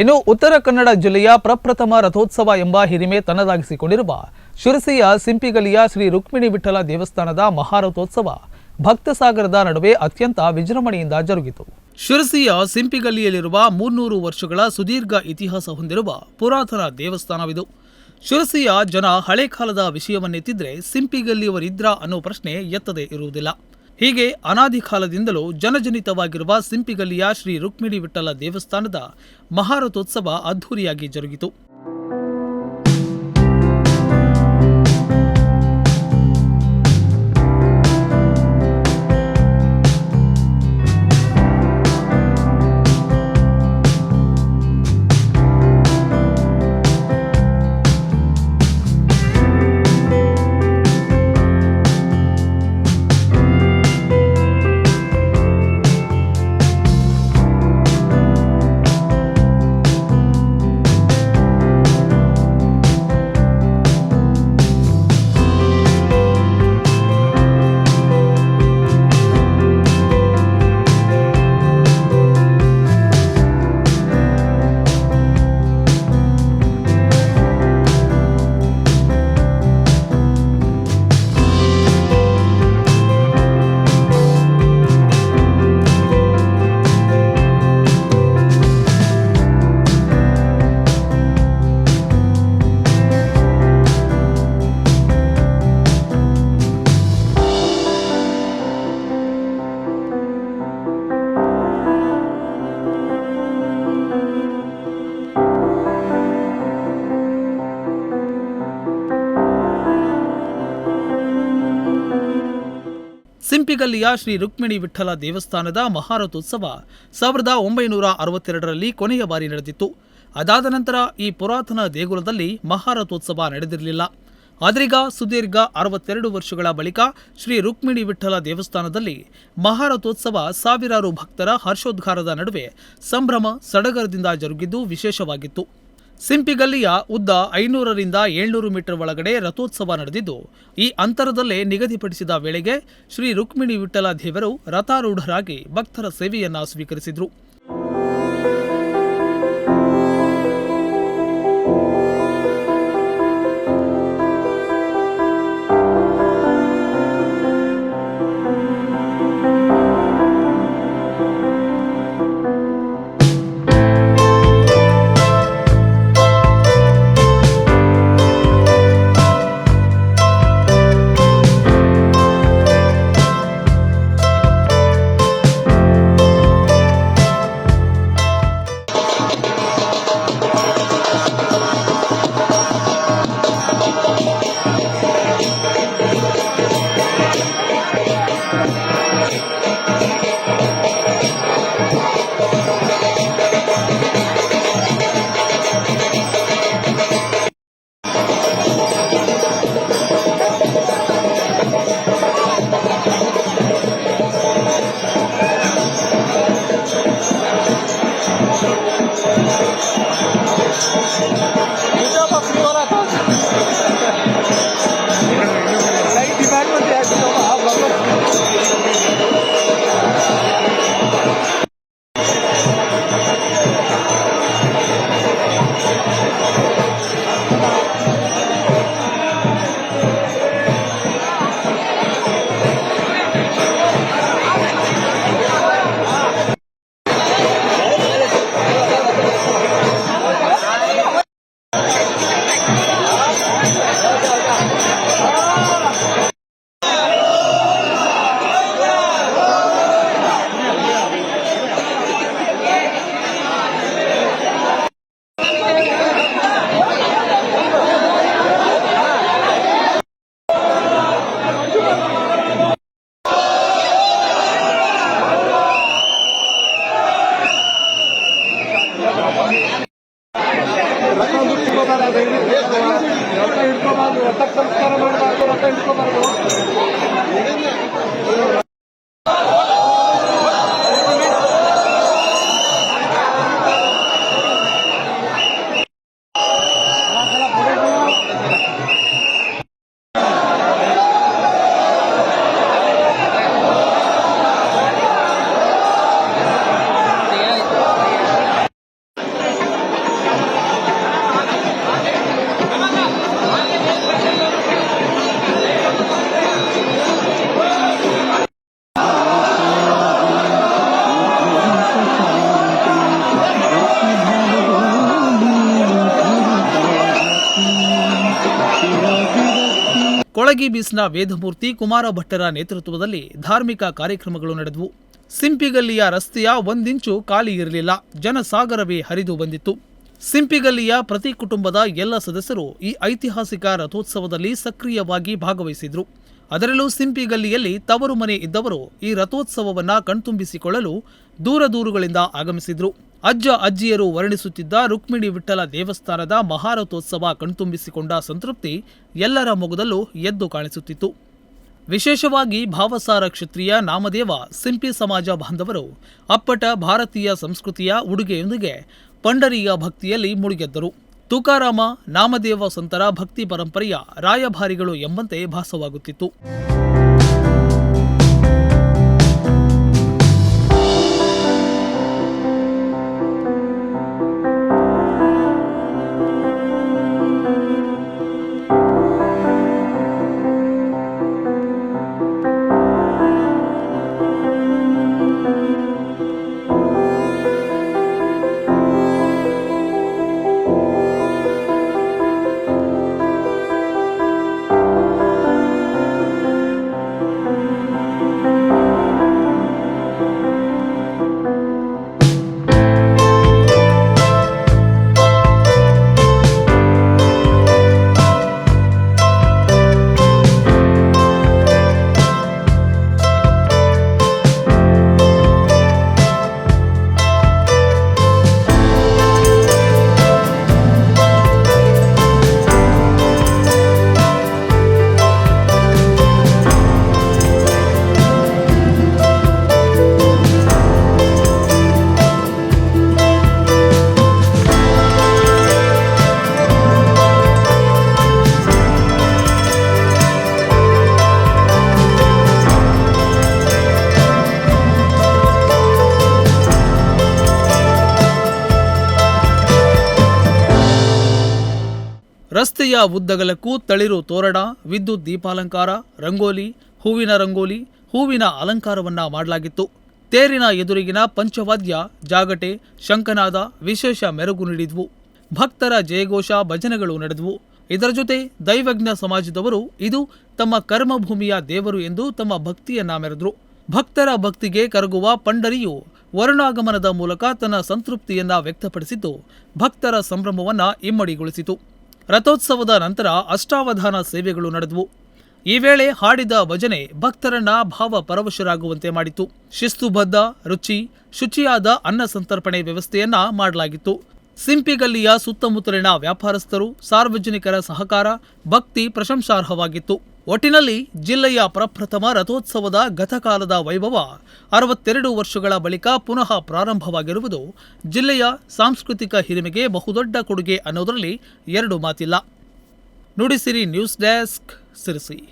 ಇನ್ನು ಉತ್ತರ ಕನ್ನಡ ಜಿಲ್ಲೆಯ ಪ್ರಪ್ರಥಮ ರಥೋತ್ಸವ ಎಂಬ ಹಿರಿಮೆ ತನ್ನದಾಗಿಸಿಕೊಂಡಿರುವ ಶಿರಸಿಯ ಸಿಂಪಿಗಲಿಯ ಶ್ರೀ ರುಕ್ಮಿಣಿ ವಿಠಲ ದೇವಸ್ಥಾನದ ಮಹಾರಥೋತ್ಸವ ಭಕ್ತಸಾಗರದ ನಡುವೆ ಅತ್ಯಂತ ವಿಜೃಂಭಣೆಯಿಂದ ಜರುಗಿತು. ಶಿರಸಿಯ ಸಿಂಪಿಗಲಿಯಲ್ಲಿರುವ ಮುನ್ನೂರು ವರ್ಷಗಳ ಸುದೀರ್ಘ ಇತಿಹಾಸ ಹೊಂದಿರುವ ಪುರಾತನ ದೇವಸ್ಥಾನವಿದು. ಶಿರಸಿಯ ಜನ ಹಳೆ ಕಾಲದ ವಿಷಯವನ್ನೆತ್ತಿದ್ರೆ ಸಿಂಪಿಗಲ್ಲಿಯವರಿದ್ರ ಅನ್ನೋ ಪ್ರಶ್ನೆ ಎತ್ತದೇ ಇರುವುದಿಲ್ಲ. ಹೀಗೆ ಅನಾದಿ ಕಾಲದಿಂದಲೂ ಜನಜನಿತವಾಗಿರುವ ಸಿಂಪಿಗಲ್ಲಿಯ ಶ್ರೀ ರುಕ್ಮಿಣಿ ವಿಠಲ ದೇವಸ್ಥಾನದ ಮಹಾರಥೋತ್ಸವ ಅದ್ಧೂರಿಯಾಗಿ ಜರುಗಿತು. ಸಿಂಪಿಗಲ್ಲಿಯ ಶ್ರೀ ರುಕ್ಮಿಣಿ ವಿಠಲ ದೇವಸ್ಥಾನದ ಮಹಾರಥೋತ್ಸವ ಸಾವಿರದ ಒಂಬೈನೂರ ಅರವತ್ತೆರಡರಲ್ಲಿ ಕೊನೆಯ ಬಾರಿ ನಡೆದಿತ್ತು. ಅದಾದ ನಂತರ ಈ ಪುರಾತನ ದೇಗುಲದಲ್ಲಿ ಮಹಾರಥೋತ್ಸವ ನಡೆದಿರಲಿಲ್ಲ. ಆದ್ರೀಗ ಸುದೀರ್ಘ ಅರವತ್ತೆರಡು ವರ್ಷಗಳ ಬಳಿಕ ಶ್ರೀ ರುಕ್ಮಿಣಿ ವಿಠಲ ದೇವಸ್ಥಾನದಲ್ಲಿ ಮಹಾರಥೋತ್ಸವ ಸಾವಿರಾರು ಭಕ್ತರ ಹರ್ಷೋದ್ಗಾರದ ನಡುವೆ ಸಂಭ್ರಮ, ಸಡಗರದಿಂದ ಜರುಗಿದ್ದು ವಿಶೇಷವಾಗಿತ್ತು. ಸಿಂಪಿಗಲ್ಲಿಯ ಉದ್ದ ಐನೂರರಿಂದ ಏಳ್ನೂರು ಮೀಟರ್ ಒಳಗಡೆ ರಥೋತ್ಸವ ನಡೆದಿದ್ದು, ಈ ಅಂತರದಲ್ಲೇ ನಿಗದಿಪಡಿಸಿದ ವೇಳೆಗೆ ಶ್ರೀ ರುಕ್ಮಿಣಿ ವಿಠಲ ದೇವರು ರಥಾರೂಢರಾಗಿ ಭಕ್ತರ ಸೇವೆಯನ್ನ ಸ್ವೀಕರಿಸಿದ್ರು. ರಥಕ್ಕೆ ಸಂಸ್ಕಾರ ಮಾಡಿದಾಗ ರಥ ಇಟ್ಕೋಬಾರ್ದು ಬೀಸ್ನ ವೇದಮೂರ್ತಿ ಕುಮಾರ ಭಟ್ಟರ ನೇತೃತ್ವದಲ್ಲಿ ಧಾರ್ಮಿಕ ಕಾರ್ಯಕ್ರಮಗಳು ನಡೆದವು. ಸಿಂಪಿಗಲ್ಲಿಯ ರಸ್ತೆಯ ಒಂದಿಂಚು ಖಾಲಿ ಇರಲಿಲ್ಲ. ಜನಸಾಗರವೇ ಹರಿದು ಬಂದಿತ್ತು. ಸಿಂಪಿಗಲ್ಲಿಯ ಪ್ರತಿ ಕುಟುಂಬದ ಎಲ್ಲ ಸದಸ್ಯರು ಈ ಐತಿಹಾಸಿಕ ರಥೋತ್ಸವದಲ್ಲಿ ಸಕ್ರಿಯವಾಗಿ ಭಾಗವಹಿಸಿದ್ರು. ಅದರಲ್ಲೂ ಸಿಂಪಿಗಲ್ಲಿಯಲ್ಲಿ ತವರು ಮನೆ ಇದ್ದವರು ಈ ರಥೋತ್ಸವವನ್ನ ಕಣ್ತುಂಬಿಸಿಕೊಳ್ಳಲು ದೂರ ದೂರುಗಳಿಂದ ಆಗಮಿಸಿದ್ರು. ಅಜ್ಜ ಅಜ್ಜಿಯರು ವರ್ಣಿಸುತ್ತಿದ್ದ ರುಕ್ಮಿಣಿ ವಿಠಲ ದೇವಸ್ಥಾನದ ಮಹಾರಥೋತ್ಸವ ಕಣ್ತುಂಬಿಸಿಕೊಂಡ ಸಂತೃಪ್ತಿ ಎಲ್ಲರ ಮೊಗದಲ್ಲೂ ಎದ್ದು ಕಾಣಿಸುತ್ತಿತ್ತು. ವಿಶೇಷವಾಗಿ ಭಾವಸಾರ ಕ್ಷತ್ರಿಯ ನಾಮದೇವ, ಸಿಂಪಿ ಸಮಾಜ ಬಾಂಧವರು, ಅಪ್ಪಟ ಭಾರತೀಯ ಸಂಸ್ಕೃತಿಯ ಉಡುಗೆಯೊಂದಿಗೆ ಪಂಡರಿಯ ಭಕ್ತಿಯಲ್ಲಿ ಮುಳುಗೆದ್ದರು. ತುಕಾರಾಮ, ನಾಮದೇವ ಸಂತರ ಭಕ್ತಿ ಪರಂಪರೆಯ ರಾಯಭಾರಿಗಳು ಎಂಬಂತೆ ಭಾಸವಾಗುತ್ತಿತ್ತು. ರಸ್ತೆಯ ಉದ್ದಗಲಕ್ಕೂ ತಳಿರು ತೋರಣ ವಿದ್ಯುತ್ ದೀಪಾಲಂಕಾರ, ರಂಗೋಲಿ, ಹೂವಿನ ರಂಗೋಲಿ, ಹೂವಿನ ಅಲಂಕಾರವನ್ನ ಮಾಡಲಾಗಿತ್ತು. ತೇರಿನ ಎದುರಿಗಿನ ಪಂಚವಾದ್ಯ, ಜಾಗಟೆ ಶಂಕನಾದ ವಿಶೇಷ ಮೆರುಗು ನೀಡಿದ್ವು. ಭಕ್ತರ ಜಯಘೋಷ ಭಜನೆಗಳು ನಡೆದವು. ಇದರ ಜೊತೆ ದೈವಜ್ಞ ಸಮಾಜದವರು ಇದು ತಮ್ಮ ಕರ್ಮಭೂಮಿಯ ದೇವರು ಎಂದು ತಮ್ಮ ಭಕ್ತಿಯನ್ನ ಮೆರೆದ್ರು. ಭಕ್ತರ ಭಕ್ತಿಗೆ ಕರಗುವ ಪಂಡರಿಯು ವರುಣಾಗಮನದ ಮೂಲಕ ತನ್ನ ಸಂತೃಪ್ತಿಯನ್ನ ವ್ಯಕ್ತಪಡಿಸಿದ್ದು ಭಕ್ತರ ಸಂಭ್ರಮವನ್ನ ಇಮ್ಮಡಿಗೊಳಿಸಿತು. ರಥೋತ್ಸವದ ನಂತರ ಅಷ್ಟಾವಧಾನ ಸೇವೆಗಳು ನಡೆದವು. ಈ ವೇಳೆ ಹಾಡಿದ ಭಜನೆ ಭಕ್ತರನ್ನ ಭಾವ ಪರವಶರಾಗುವಂತೆ ಮಾಡಿತು ಶಿಸ್ತುಬದ್ಧ, ರುಚಿ, ಶುಚಿಯಾದ ಅನ್ನ ಸಂತರ್ಪಣೆ ವ್ಯವಸ್ಥೆಯನ್ನ ಮಾಡಲಾಗಿತ್ತು. ಸಿಂಪಿಗಲ್ಲಿಯ ಸುತ್ತಮುತ್ತಲಿನ ವ್ಯಾಪಾರಸ್ಥರು ಸಾರ್ವಜನಿಕರ ಸಹಕಾರ, ಭಕ್ತಿ ಪ್ರಶಂಸಾರ್ಹವಾಗಿತ್ತು. ಒಟ್ಟಿನಲ್ಲಿ ಜಿಲ್ಲೆಯ ಪ್ರಪ್ರಥಮ ರಥೋತ್ಸವದ ಗತಕಾಲದ ವೈಭವ ಅರವತ್ತೆರಡು ವರ್ಷಗಳ ಬಳಿಕ ಪುನಃ ಪ್ರಾರಂಭವಾಗಿರುವುದು ಜಿಲ್ಲೆಯ ಸಾಂಸ್ಕೃತಿಕ ಹಿರಿಮೆಗೆ ಬಹುದೊಡ್ಡ ಕೊಡುಗೆ ಅನ್ನೋದರಲ್ಲಿ ಎರಡು ಮಾತಿಲ್ಲ. Nudisiri news desk, Sirsi.